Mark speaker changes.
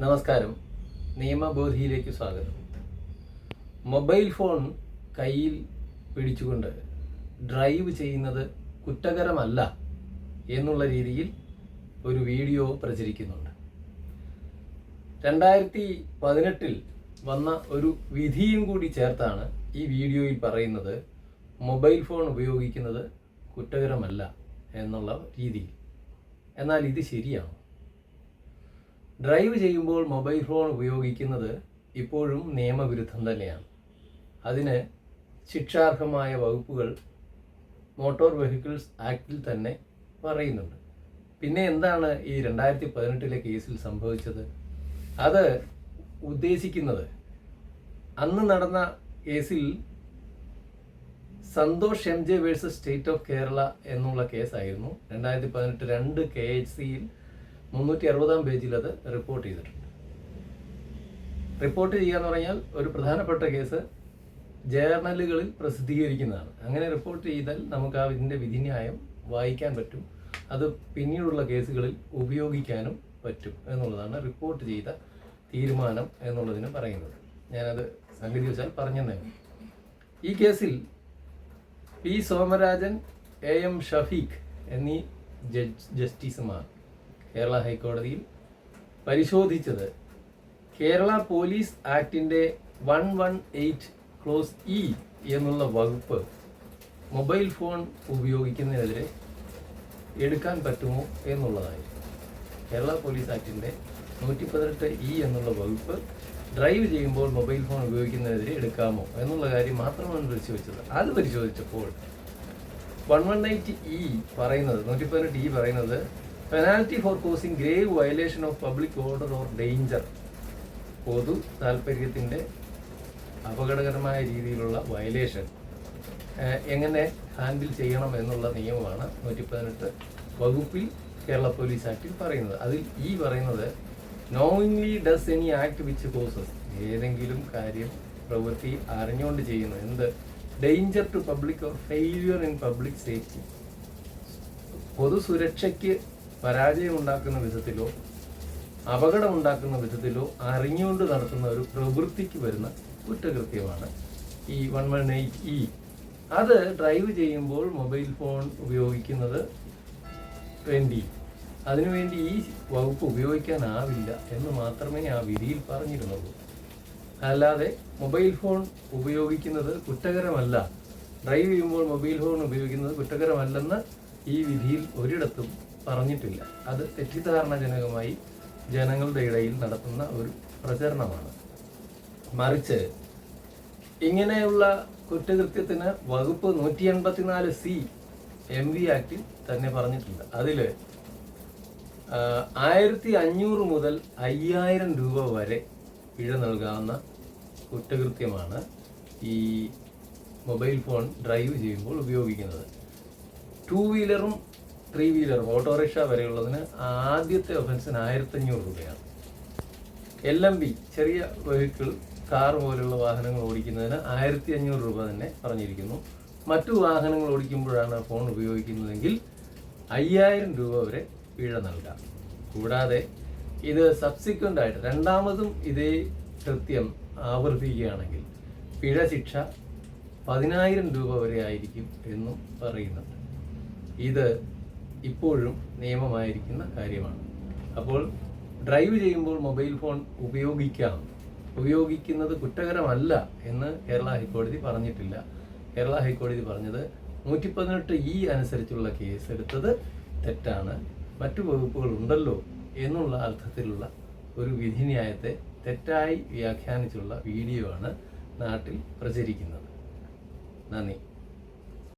Speaker 1: നമസ്കാരം. നിയമബോധിയിലേക്ക് സ്വാഗതം. Mobile phone കയ്യിൽ പിടിച്ചുകൊണ്ട് ഡ്രൈവ് ചെയ്യുന്നത് കുറ്റകരമല്ല എന്നുള്ള രീതിയിൽ ഒരു വീഡിയോ പ്രചരിക്കുന്നുണ്ട്. രണ്ടായിരത്തി പതിനെട്ടിൽ വന്ന ഒരു വിധിയും കൂടി ചേർത്താണ് ഈ വീഡിയോയിൽ പറയുന്നത് മൊബൈൽ ഫോൺ ഉപയോഗിക്കുന്നത് കുറ്റകരമല്ല എന്നുള്ള രീതിയിൽ. എന്നാൽ ഇത് ശരിയാണോ? ഡ്രൈവ് ചെയ്യുമ്പോൾ മൊബൈൽ ഫോൺ ഉപയോഗിക്കുന്നത് ഇപ്പോഴും നിയമവിരുദ്ധം തന്നെയാണ്. അതിന് ശിക്ഷാർഹമായ വകുപ്പുകൾ മോട്ടോർ വെഹിക്കിൾസ് ആക്ടിൽ തന്നെ പറയുന്നുണ്ട്. പിന്നെ എന്താണ് ഈ രണ്ടായിരത്തി പതിനെട്ടിലെ കേസിൽ സംഭവിച്ചത്? അത് ഉദ്ദേശിക്കുന്നത് അന്ന് നടന്ന കേസിൽ Santhosh M J versus state of Kerala എന്നുള്ള കേസായിരുന്നു. രണ്ടായിരത്തി പതിനെട്ട് രണ്ട് കെ എച്ച് സിയിൽ മുന്നൂറ്റി അറുപതാം പേജിൽ അത് റിപ്പോർട്ട് ചെയ്തിട്ടുണ്ട്. റിപ്പോർട്ട് ചെയ്യുക എന്ന് പറഞ്ഞാൽ ഒരു പ്രധാനപ്പെട്ട കേസ് ജേർണലുകളിൽ പ്രസിദ്ധീകരിക്കുന്നതാണ്. അങ്ങനെ റിപ്പോർട്ട് ചെയ്താൽ നമുക്ക് ആ ഇതിന്റെ വിധിന്യായം വായിക്കാൻ പറ്റും. അത് പിന്നീടുള്ള കേസുകളിൽ ഉപയോഗിക്കാനും പറ്റും എന്നുള്ളതാണ് റിപ്പോർട്ട് ചെയ്ത തീരുമാനം എന്നുള്ളതിന് പറയുന്നത്. ഞാനത് സംഗതി വെച്ചാൽ പറഞ്ഞതേ ഈ കേസിൽ P. Somarajan A. M. Shafeeq എന്നീ ജഡ്ജ് ജസ്റ്റിസുമാർ കേരള ഹൈക്കോടതിയിൽ പരിശോധിച്ചത് Kerala police ആക്ടിന്റെ one one eight clause E എന്നുള്ള വകുപ്പ് മൊബൈൽ ഫോൺ ഉപയോഗിക്കുന്നതിനെതിരെ എടുക്കാൻ പറ്റുമോ എന്നുള്ളതായിരുന്നു. കേരള പോലീസ് ആക്ടിന്റെ നൂറ്റി പതിനെട്ട് ഇ എന്നുള്ള വകുപ്പ് ഡ്രൈവ് ചെയ്യുമ്പോൾ മൊബൈൽ ഫോൺ ഉപയോഗിക്കുന്നതിനെതിരെ എടുക്കാമോ എന്നുള്ള കാര്യം മാത്രമാണ് പരിശോധിച്ചത് അത് പരിശോധിച്ചപ്പോൾ വൺ വൺ എയ്റ്റ് ഇ പറയുന്നത് നൂറ്റി പതിനെട്ട് ഇ പറയുന്നത് penalty for causing grave violation of public order or danger പൊതു താല്പര്യത്തിന്റെ അപകടകരമായ രീതിയിലുള്ള വയലേഷൻ എങ്ങനെ ഹാൻഡിൽ ചെയ്യണം എന്നുള്ള നിയമമാണ് നൂറ്റി പതിനെട്ട് വകുപ്പിൽ കേരള പോലീസ് ആക്ടിൽ പറയുന്നത്. അതിൽ ഈ പറയുന്നത് knowingly does any act which causes ഏതെങ്കിലും കാര്യം പ്രവൃത്തി അറിഞ്ഞുകൊണ്ട് ചെയ്യുന്നു. എന്ത്? Danger to public or failure in public safety പൊതു സുരക്ഷയ്ക്ക് പരാജയമുണ്ടാക്കുന്ന വിധത്തിലോ അപകടം ഉണ്ടാക്കുന്ന വിധത്തിലോ അറിഞ്ഞുകൊണ്ട് നടത്തുന്ന ഒരു പ്രവൃത്തിക്ക് വരുന്ന കുറ്റകൃത്യമാണ് ഈ വൺ വൺ എയ്റ്റ് ഇ. അത് ഡ്രൈവ് ചെയ്യുമ്പോൾ മൊബൈൽ ഫോൺ ഉപയോഗിക്കുന്നത് വേണ്ടി. അതിനുവേണ്ടി ഈ വകുപ്പ് ഉപയോഗിക്കാനാവില്ല എന്ന് മാത്രമേ ആ വിധിയിൽ പറഞ്ഞിരുന്നുള്ളൂ. അല്ലാതെ മൊബൈൽ ഫോൺ ഉപയോഗിക്കുന്നത് കുറ്റകരമല്ല. ഡ്രൈവ് ചെയ്യുമ്പോൾ മൊബൈൽ ഫോൺ ഉപയോഗിക്കുന്നത് കുറ്റകരമല്ലെന്ന് ഈ വിധിയിൽ ഒരിടത്തും പറഞ്ഞിട്ടില്ല അത് തെറ്റിദ്ധാരണജനകമായി ജനങ്ങളുടെ ഇടയിൽ നടത്തുന്ന ഒരു പ്രചരണമാണ്. മറിച്ച് ഇങ്ങനെയുള്ള കുറ്റകൃത്യത്തിന് വകുപ്പ് നൂറ്റി എൺപത്തിനാല് സി എം വി ആക്ടിൽ തന്നെ പറഞ്ഞിട്ടുണ്ട്. അതിൽ ആയിരത്തി അഞ്ഞൂറ് മുതൽ അയ്യായിരം രൂപ വരെ പിഴ നൽകാവുന്ന കുറ്റകൃത്യമാണ് ഈ മൊബൈൽ ഫോൺ ഡ്രൈവ് ചെയ്യുമ്പോൾ ഉപയോഗിക്കുന്നത്. ടൂ വീലറും ത്രീ വീലർ ഓട്ടോറിക്ഷ വരെയുള്ളതിന് ആദ്യത്തെ ഒഫൻസിന് ആയിരത്തഞ്ഞൂറ് രൂപയാണ്. എൽ എം ബി ചെറിയ വെഹിക്കിൾ കാർ പോലുള്ള വാഹനങ്ങൾ ഓടിക്കുന്നതിന് ആയിരത്തി അഞ്ഞൂറ് രൂപ തന്നെ പറഞ്ഞിരിക്കുന്നു. മറ്റു വാഹനങ്ങൾ ഓടിക്കുമ്പോഴാണ് ഫോൺ ഉപയോഗിക്കുന്നതെങ്കിൽ അയ്യായിരം രൂപ വരെ പിഴ നൽകാം. കൂടാതെ ഇത് സബ്സിക്വന്റ് ആയിട്ട് രണ്ടാമതും ഇതേ കൃത്യം ആവർത്തിക്കുകയാണെങ്കിൽ പിഴ ശിക്ഷ പതിനായിരം രൂപ വരെ ആയിരിക്കും എന്നും പറയുന്നുണ്ട്. ഇത് ഇപ്പോഴും നിയമമായിരിക്കുന്ന കാര്യമാണ്. അപ്പോൾ ഡ്രൈവ് ചെയ്യുമ്പോൾ മൊബൈൽ ഫോൺ ഉപയോഗിക്കാം. ഉപയോഗിക്കുന്നത് കുറ്റകരമല്ല എന്ന് കേരള ഹൈക്കോടതി പറഞ്ഞിട്ടില്ല. കേരള ഹൈക്കോടതി പറഞ്ഞത് നൂറ്റി പതിനെട്ട് ഇ അനുസരിച്ചുള്ള കേസ് എടുത്തത് തെറ്റാണ്. മറ്റു വകുപ്പുകൾ ഉണ്ടല്ലോ എന്നുള്ള അർത്ഥത്തിലുള്ള ഒരു വിധിന്യായത്തെ തെറ്റായി വ്യാഖ്യാനിച്ചുള്ള വീഡിയോ ആണ് നാട്ടിൽ പ്രചരിക്കുന്നത്. നന്ദി.